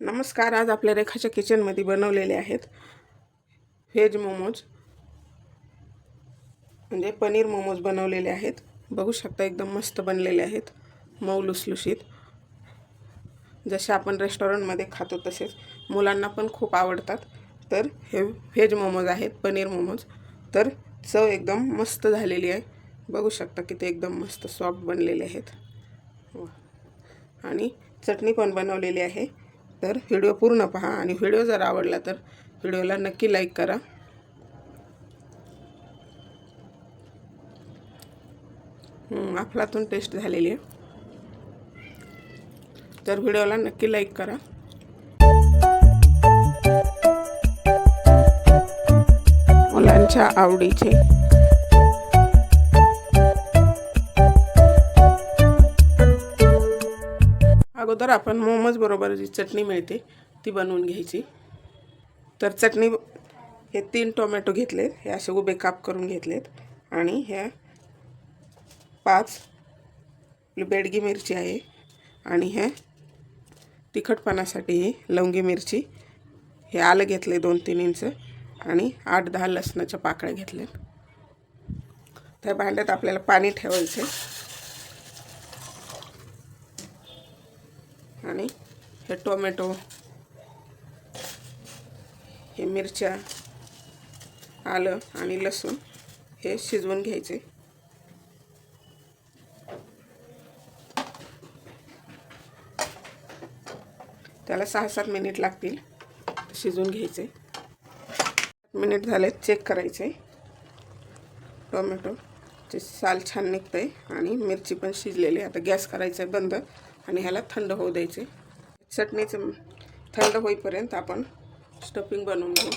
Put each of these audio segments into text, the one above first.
नमस्कार आज आपल्या रेखाच्या किचनमध्ये बनवलेले आहेत व्हेज मोमोज. म्हणजे पनीर मोमोज बनवलेले आहेत. बघू शकता एकदम मस्त बनलेले आहेत मऊ लुसलुशीत. जसे आपण रेस्टॉरंटमध्ये खातो तसेच मुलांना पण खूप आवडतात. तर हे व्हेज मोमोज आहेत पनीर मोमोज. तर चव एकदम मस्त झालेली आहे. बघू शकता की ते एकदम मस्त सॉफ्ट बनलेले आहेत. आणि चटणी पण बनवलेली आहे. तर व्हिडिओ पूर्ण पहा आणि व्हिडिओ जर आवडला तर व्हिडिओला नक्की लाईक करा. अफलातून टेस्ट झालेली आहे. तर व्हिडिओला नक्की लाईक करा. मुलांच्या आवडीचे अगोदर आपण मोमोज बरोबर जी चटणी मिळते ती बनवून घ्यायची. तर चटणी हे तीन टोमॅटो घेतलेत. हे असे उभे काप करून घेतलेत. आणि ह्या पाच बेडगी मिरची आहे. आणि हे तिखटपणासाठी ही लवंगी मिरची. हे आलं घेतले दोन तीन इंच. आणि आठ दहा लसणाच्या पाकळ्या घेतल्यात. त्या भांड्यात आपल्याला पाणी ठेवायचं आणि हे टोमॅटो हे मिरच्या आलं आणि लसूण हे शिजवून घ्यायचे. त्याला सहा सात मिनिट लागतील शिजवून घ्यायचे. मिनिट झाले चेक करायचे. टोमॅटोचे साल छान निघतंय आणि मिरची पण शिजलेली आहे. आता गॅस करायचा आहे बंद. आणि ह्याला थंड होऊ द्यायचे. चटणीचं थंड होईपर्यंत आपण स्टफिंग बनवून घेऊ.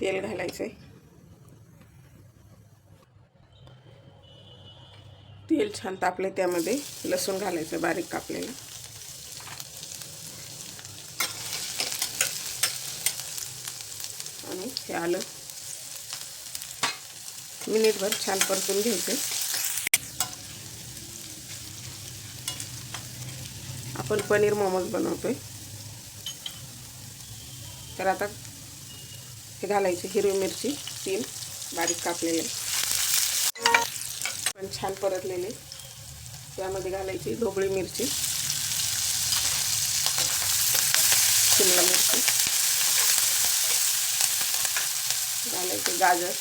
तेल घालायचं आहे तेल छान तापले त्यामध्ये. लसूण घालायचं बारीक कापलेलं. आणि हे आलं. मिनिटभर छान परतून घ्यायचं. आपण पनीर मोमोज बनवतो आहे तर आता हे घालायचे हिरवी मिरची तीन बारीक कापलेले. पण छान परतलेले. त्यामध्ये घालायची ढोबळी मिरची शिमला मिरची घालायचे गाजर.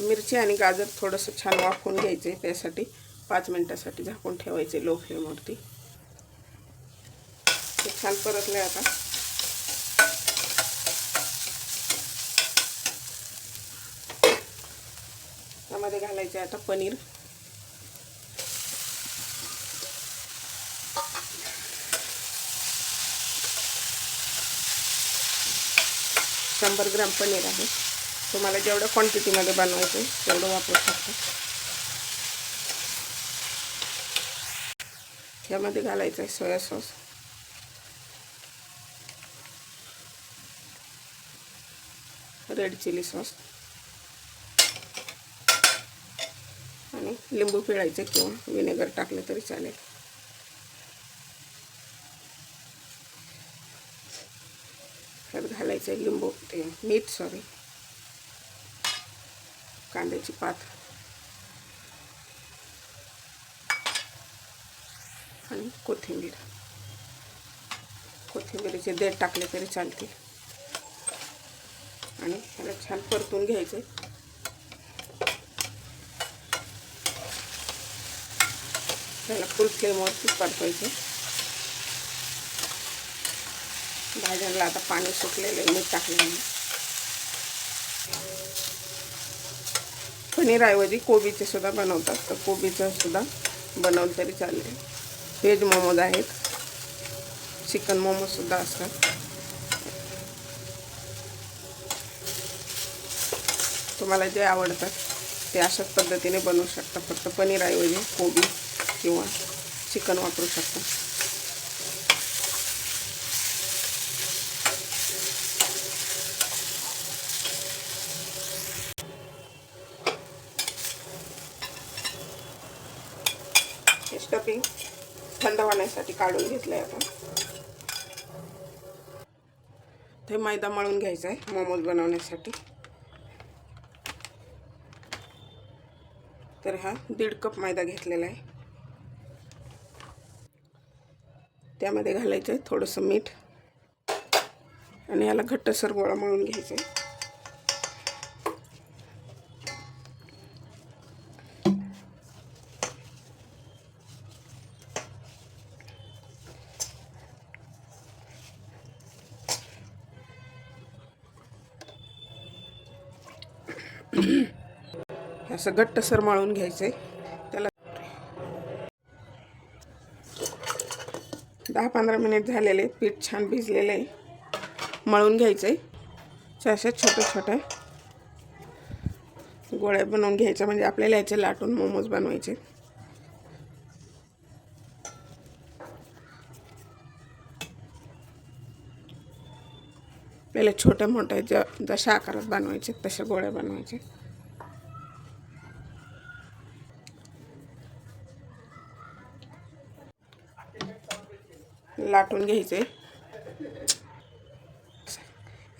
मिरची आणि गाजर थोडंसं छान वाफवून घ्यायचे. त्यासाठी पाच मिनटासाठी झाकून ठेवायचे लो फ्लेमवरती. ते छान परतले आता. त्यामध्ये घालायचे आता पनीर. शंभर ग्राम पनीर आहे. तुम्हाला जेवढ्या क्वांटिटीमध्ये बनवायचं आहे तेवढं वापरू शकता. यामध्ये घालायचं आहे soya sauce red chilli sauce आणि लिंबू पिळायचं किंवा विनेगर टाकले तरी चालेल. ह्यात घालायचं आहे लिंबू ते मीठ सॉरी कांद्याची पात. आणि कोथिंबीर. कोथिंबीरीचे देठ टाकले तरी चालतील. आणि ह्याला छान परतून घ्यायचे. त्याला फुल फ्लेमवरती परतवायचे भाज्यांना आता पाणी सुटलेलं मीठ टाकल्यामुळे. पनीरऐवजी कोबीचे सुद्धा बनवतात. तर कोबीचं सुद्धा बनवलं तरी चालेल. व्हेज मोमोज आहेत. चिकन मोमोजसुद्धा असतात. तुम्हाला जे आवडतात ते अशाच पद्धतीने बनवू शकता. फक्त पनीरऐवजी कोबी किंवा चिकन वापरू शकता स्टफिंग थंड होण्यासाठी काढून घेतलं आहे आपण ते मैदा मळून घ्यायचा आहे मोमोज बनवण्यासाठी. तर हा दीड कप मैदा घेतलेला आहे. त्यामध्ये घालायचं आहे थोडंसं मीठ. आणि याला घट्टसर गोळा मळून घ्यायचा आहे असं घट्टसर मळून घ्यायचं आहे त्याला दहा पंधरा मिनिट झालेले पीठ छान भिजलेलं आहे. मळून घ्यायचं आहे अशा छोट्या छोट्या गोळ्या बनवून घ्यायच्या म्हणजे आपल्याला याचे लाटून मोमोज बनवायचे. पहिले छोट्या मोठ्या ज्या जशा आकारात बनवायचे तशा गोळ्या बनवायचे लाटून घ्यायचे.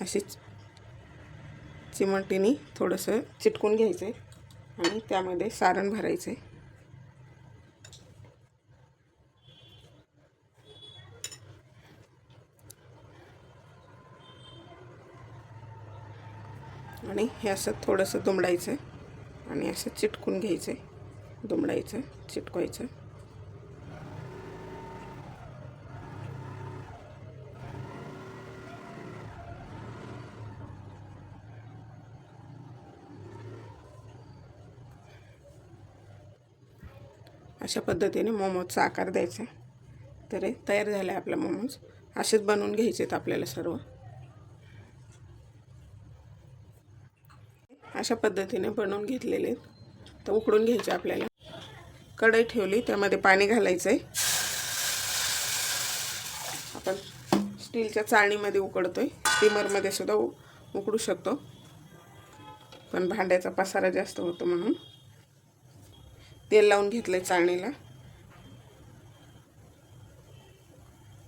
अशी चिमटीने थोडंसं चिटकून घ्यायचे आणि त्यामध्ये सारण भरायचे. आणि हे असं थोडंसं दुमडायचं आणि असं चिटकून घ्यायचं दुमडायचं चिटकवायचं अशा पद्धतीने मोमोजचा आकार द्यायचा. तर तयार झालं आहे आपला मोमोज. असेच बनवून घ्यायचे आहेत आपल्याला सर्व. अशा पद्धतीने बनवून घेतलेले आहेत. तर उकडून घ्यायचे आपल्याला. कढई ठेवली त्यामध्ये पाणी घालायचं आहे आपण स्टीलच्या चाळणीमध्ये उकडतो आहे स्टीमरमध्ये सुद्धा उकडू शकतो. पण भांड्याचा पसारा जास्त होतो म्हणून. तेल लावून घेतलं आहे चाळणीला.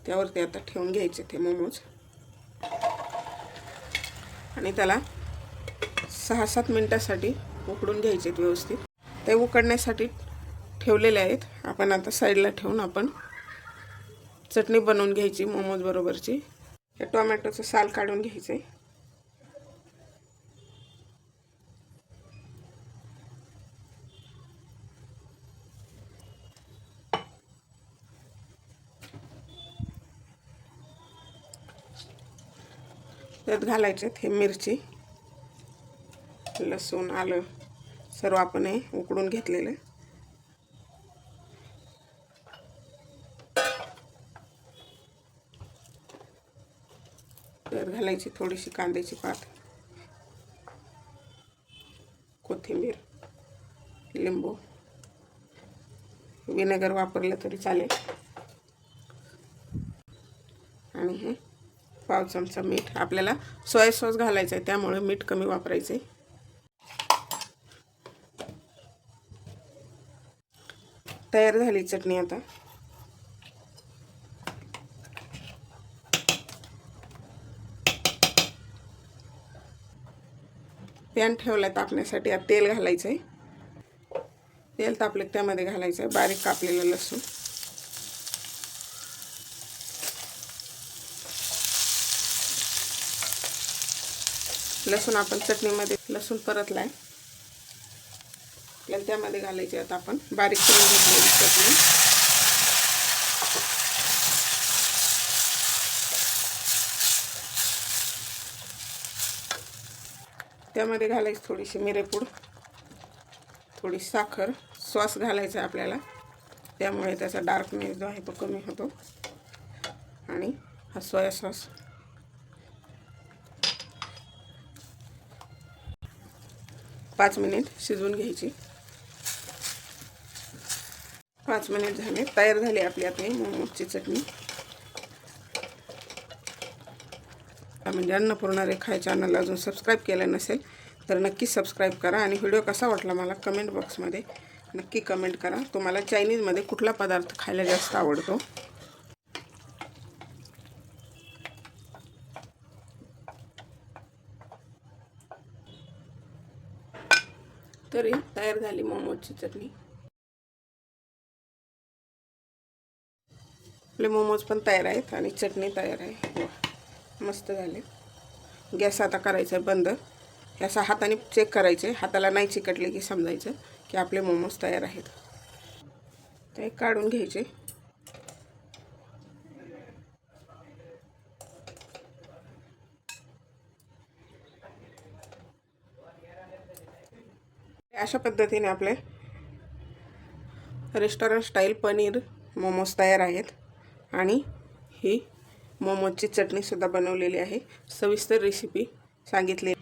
त्यावरती आता ठेवून घ्यायचे ते मोमोज. आणि त्याला सहा सात मिनटासाठी उकडून घ्यायचे आहेत व्यवस्थित. ते उकडण्यासाठी ठेवलेले आहेत. आपण आता साईडला ठेवून आपण चटणी बनवून घ्यायची मोमोजबरोबरची हे टोमॅटोचं साल काढून घ्यायचं त्यात घालायचे हे मिरची. लसूण आलं सर्व आपण हे उकडून घेतलेलं तर घालायची थोडीशी कांद्याची पात कोथिंबीर लिंबू. विनेगर वापरलं तरी चालेल. आणि हे पाव चमचा मीठ. आपल्याला सोया सॉस घालायचा आहे त्यामुळे मीठ कमी वापरायचं तयार झाली चटणी आता. पॅन ठेवला तापण्यासाठी आता तेल घालायचं आहे तेल तापले त्यामध्ये घालायचं आहे बारीक कापलेलं लसूण. लसूण आपण चटणीमध्ये लसूण परतला आहे आपल्याला त्यामध्ये घालायचे आता आपण बारीक करून घेतलेली चटणी. त्यामध्ये घालायची थोडीशी मिरेपूड थोडी साखर सॉस घालायचा आहे आपल्याला. त्यामुळे त्याचा डार्कनेस जो आहे तो कमी होतो. आणि हा सोया सॉस. पाच मिनिट शिजवून घ्यायची. पाच मिनिट झाले. तयार झाली आपली आपली मोमोजची चटणी. म्हणजे अन्नपूर्णा रेखा चॅनल अजून सबस्क्राईब केलं नसेल तर नक्की सबस्क्राईब करा आणि व्हिडिओ कसा वाटला मला कमेंट बॉक्समध्ये नक्की कमेंट करा. तुम्हाला चायनीजमध्ये कुठला पदार्थ खायला जास्त आवडतो? तरी तयार झाली मोमोजची चटणी. आपले मोमोज पण तयार आहेत आणि चटणी तयार आहे. मस्त झाले. गॅस आता करायचा आहे बंद. हे असं हाताने चेक करायचे. हाताला नाही चिकटले की समजायचं की आपले मोमोज तयार आहेत. ते काढून घ्यायचे. अशा पद्धतीने आपले रेस्टॉरंट स्टाईल पनीर मोमोज तयार आहेत. आणि ही मोमोजची चटणीसुद्धा बनवलेली आहे. सविस्तर रेसिपी सांगितली